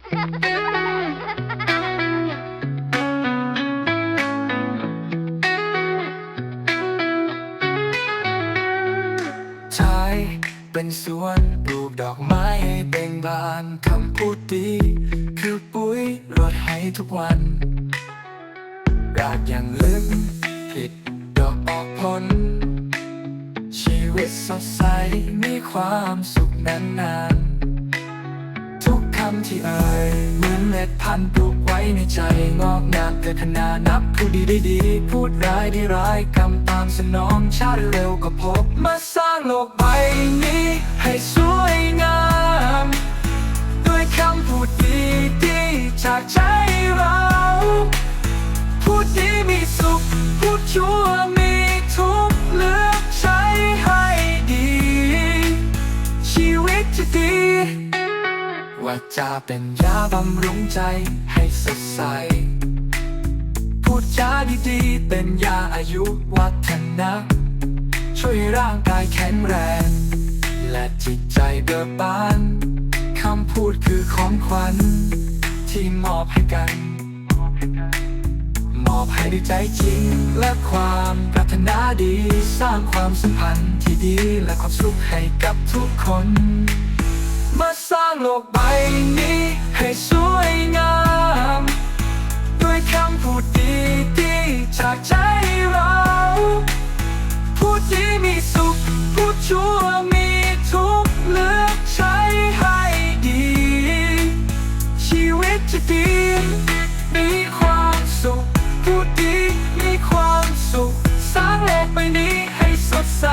ใช้เป็นสวนปลูกดอกไม้ให้เบ่งบานคำพูดดี คือปุ๋ยรดให้ทุกวันรากอย่างลึกผิดดอกออกผลชีวิตสดใสมีความสุขนานๆทุกคำที่เอ่ยเหมือนเม็ดพันธุ์ปลูกไว้ในใจงอกงามเกิดขนานับพูดดีได้ดี พูดร้ายได้ร้ายกำตามสนองชาติเร็วก็พบ มาสร้างโลกใบนี้ ให้สวยงาม ด้วยคำพูดดีดีจากใจเรา พูดดีมีสุข พูดชั่วมี ว่าจะเป็นยาบำรุงใจให้สดใส พูดจาดีๆ เป็นยาอายุวัฒนะช่วยร่างกายแข็งแรง และจิตใจเบิกบานคำพูดคือของขวัญ ที่มอบให้กัน มอบให้ด้วยใจจริง และความปรารถนาดี สร้างความสัมพันธ์ที่ดีและความสุขให้กับทุกคน มาสร้างโลกใบนี้ให้สวยงาม ด้วยคำพูดดีๆจากใจเราพูดที่มีสุขพูดชั่วมีทุกเลือกใช้ให้ดี ชีวิตจะดีมีความสุขพูดดีมีความสุขสร้างโลกใบนี้ให้สดใส